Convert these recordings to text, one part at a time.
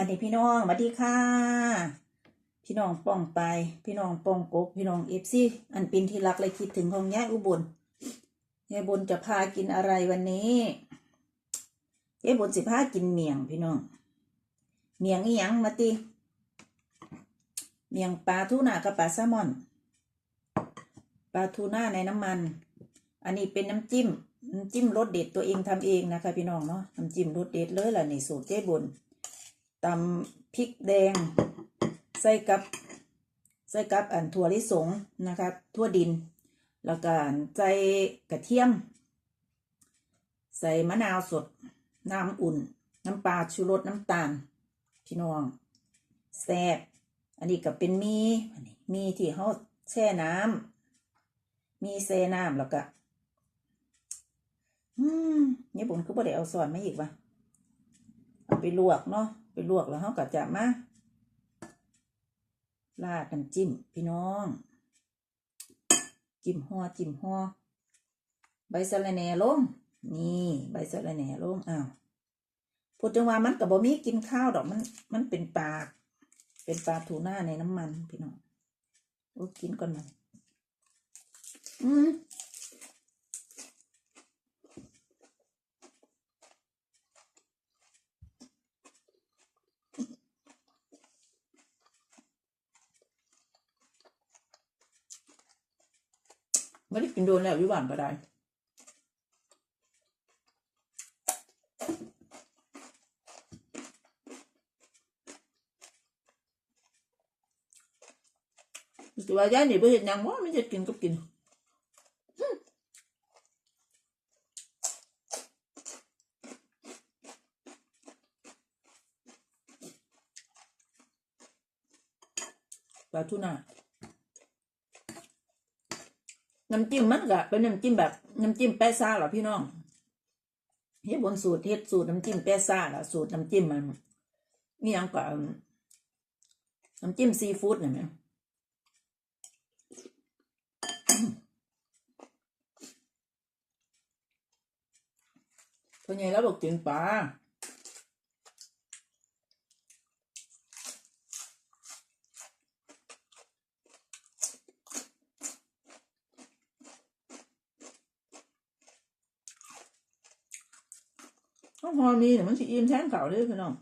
วัสดีพี่น้องสวัสดีค่ะ พี่น้องป้องไป พี่น้องป้องกก พี่น้องเอฟซีอันเป็นที่รักและคิดถึงของยายอุบลยายบุญจะพากินอะไรวันนี้ยายบุญสิพากินเมียงพี่น้อง เมียงอีหยังมาติเมียงปลาทูน่ากับปลาแซลมอน ปลาทูน่าในน้ำมัน อันนี้เป็นน้ำจิ้มน้ำจิ้มรสเด็ดตัวเองทำเองนะคะ พี่น้องเนาะน้ำจิ้มรสเด็ดเลยล่ะนี่สูตรเจ๊บุญ ตำพริกแดง ใส่กับ ใส่กับอันถั่วลิสงนะคะถั่วดิน แล้วก็ใส่กระเทียม ใส่มะนาวสด น้ำอุ่น น้ำปลาชูรสน้ำตาล พี่น้องแซ่บอันนี้ก็เป็นมีอันนี้มีที่เขาแช่น้ำมีแช่น้ำแล้วก็อืมเนี่ยผมก็บ่ได้เอาซอนมาอีกวะเอาไปลวกเนาะ ลวกแล้วเขาก็จะมาราดน้ำจิ้มพี่น้อง จิ้มห่อจิ้มห่อใบสะระแหน่ลง นี่ ใบสะระแหน่ลงอ้าวพูดถึงว่ามันกับบ่มีกินข้าวดอกมัน มันเป็นปลาเป็นปลาทูน่าในน้ำมันพี่น้องโอ้กินก่อนมันอืม ไม่ได้กินโดนแล้วอยู่บ้านก็ได้แต่ว่าย่านี่บ่เห็นยังว่าไม่จะกินก็กินอืมปลาทูน่า น้ำจิ้มมันก็เป็นน้ำจิ้มแบบน้ำจิ้มแปะซ่าหรอพี่น้องเฮ็ดบนสูตรเฮ็ดสูตรน้ำจิ้มแปะซ่าล่ะสูตรน้ำจิ้มมันนี่ยังก็น้ำจิ้มซีฟู้ดเนี่ยไหมตัวใหญ่แล้วบอกกินปลา ข้าวหอมมีเนี่ยมันสิอิ่มแทนเก่าเลยพี่น้อง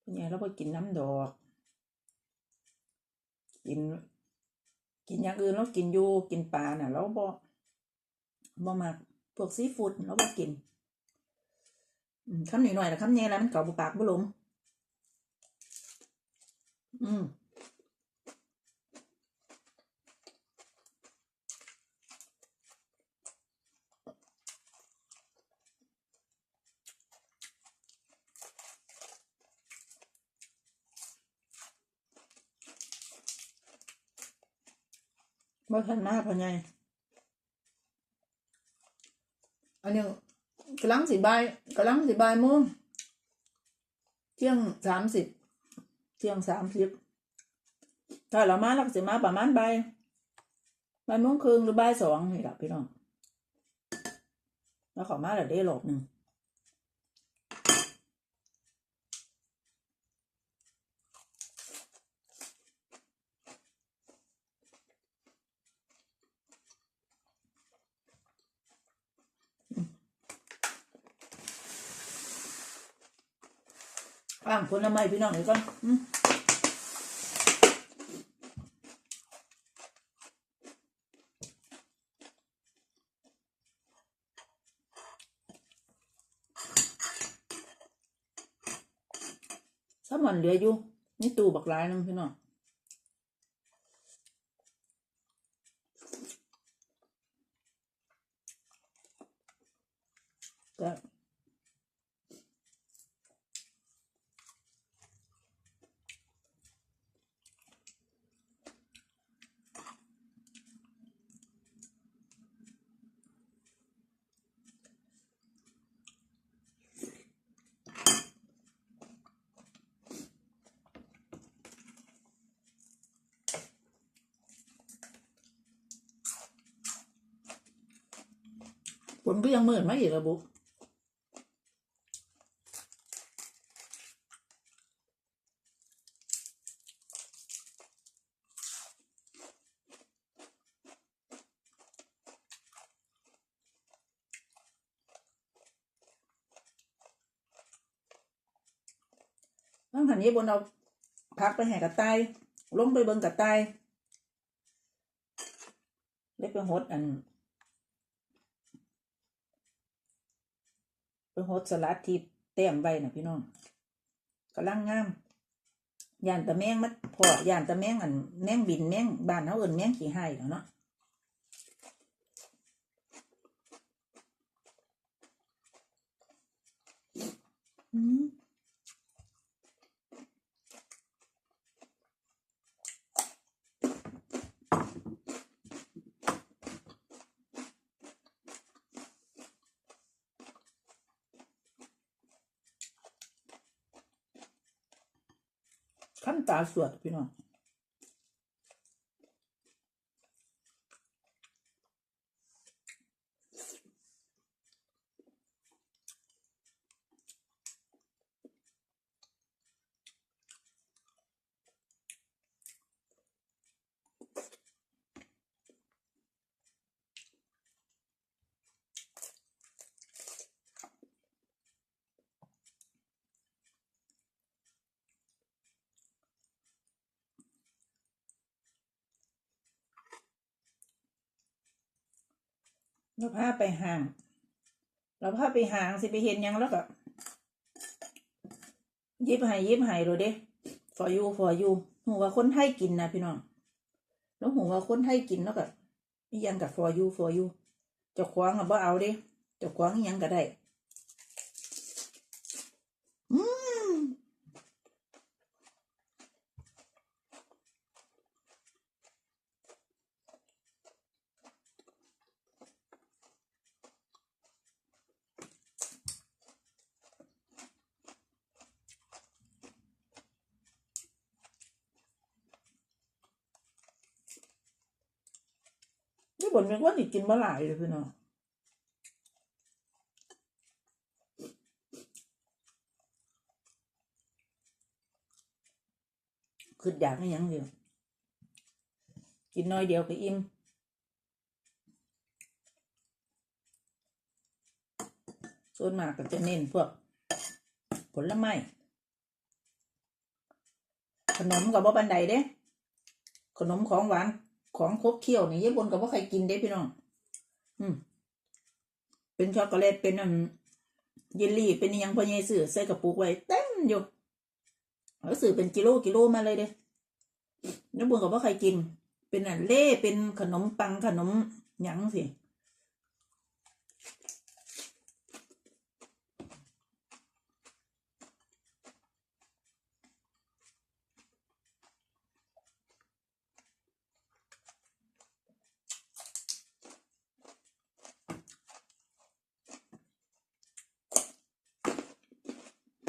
เป็นไงเราไปกินน้ำดอก กิน กินอย่างอื่นเรากินอยู่กินปลาน่ะเราบ่บ่มากพวกซีฟู้ดเราบ่กินอืมคำหน่อยแต่คำแย่แล้วมันเก่าบุปากบุหลงอืม บ่ทันมาพอไงอันนี้กำลังสิบายกำลังสิบายโมงเที่ยงสามสิบเที่ยงสามสิบถ้าเรามาเราก็สิมาประมาณบ่ายบ่ายโมงครึ่งหรือบ่ายสองนี่แหละพี่น้องแล้วขอมาแล้วได้หลบหนึ่ง อ่างผลไม้พี่น้องเดี๋ยวก่อนอืมสามวันเหลืออยู่นี่ตู้บักหลายหนึงพี่น้องก็ นก็ยังเหมืดมาอีกระบุต้องหันนี้บนเอาพักไปแห่กระต่ายลงไปเบิงกระต่ายได้ไปหดอัน ไปหดสลัดที่เต็มใบนะพี่น้องกำลังงามย่านตะแมงมัดพอย่านตะแมงอันแมงบินแมงบ้านเขาเอิ้นแมงขี้ไห้เนาะอืม ขั้นตาสวดพี่น้อง เราพาไปห่าง เราพาไปห่างสิไปเห็นยังแล้วก็ยิบหายยิบหายเลยเด้ for you for you หูว่าคนไทยกินนะพี่น้อง แล้วหูว่าคนไทยกินแล้วก็ยังกับ for you for you จะคว้างองบ่เอาเด้จะคว้างยังก็ได้ อืม นี่ บนเป็นว่าสิกินบ่หลายเลยพี่น้องคืออยากให้ยังเดียวกินน้อยเดียวก็อิ่มส่วนมากก็จะเน้นพวก ผลไม้ขนมกับบ่บันไดเด้ ขนมของหวาน ของครบเคี้ยวนี่ยย้บบนกับว่าใครกินได้พี่น้อง อืม เป็นช็อกโกแลตเป็นอันเยลลี่เป็นยังพอใหญซื้อใส่กระปุกไว้เต็มอยู่แล้วซื้อเป็นกิโลกิโลมาเลยเด้ยย้บบนกับว่าใครกิน เป็นอันเล่เป็นขนมปังขนมหยังสิ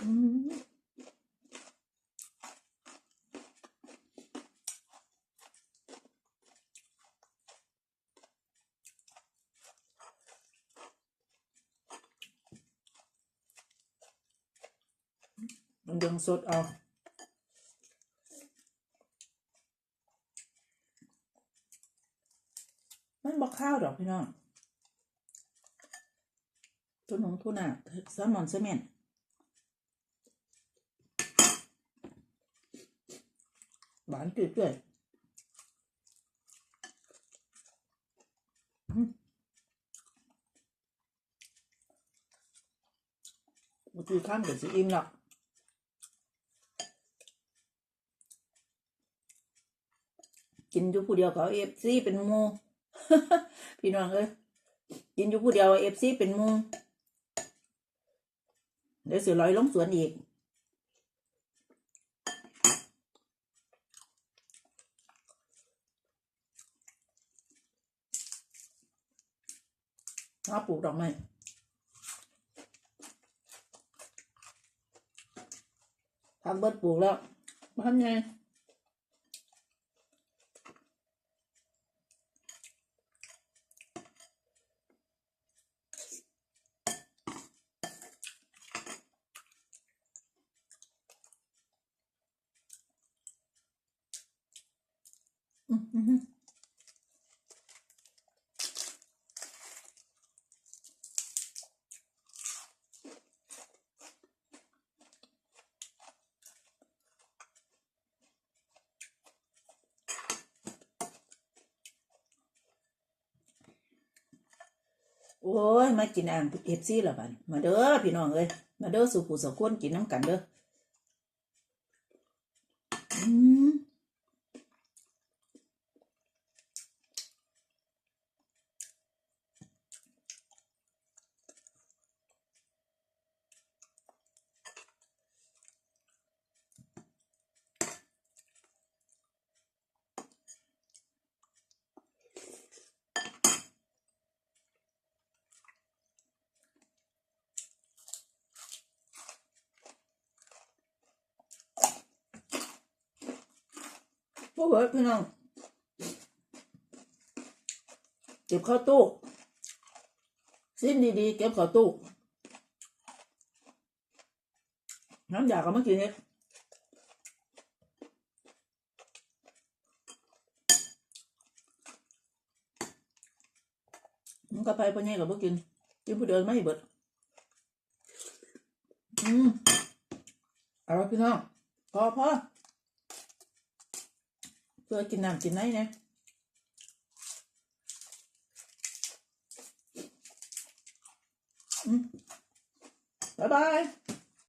อืม มันดึงสดเอามันบอกข้าวดอกพี่น้องตัวหนงทุน่ะแซลมอนเซเมนหวานจืดด้ยอืมเมื่อข้ามกับสีอิ่มหรอก กินอยู่ผู้เดียวกับเอฟซีเป็นมูพี่น้องเอ้ยกินอยู่ผู้เดียวเอฟซีเป็นมูเดี๋ยวสิลอยลงสวนอีกมาปลูกดอกไม้ทำเบิดปลูกแล้วทำไง อืมอืมอืม โอ้ย มากินอ่างเอฟซีละบัดมาเด้อพี่น้องเอ้ย มาเด้อสุขุสกุนกินน้ำกันเด้อม พว กเบิร์ดพี่น้องเก็บเข้าตู้สิ้นดีๆ เก็บเข้าตู้น้ำยากก็มากินเฮ็ดมันก็ไปปะเนี่ยกับพวกกินกินผู้เดินไม่เบิดอืมเอาละพี่น้องพอพอ เพื่อกินน้ำกินไหนเนี่ยบ๊ายบาย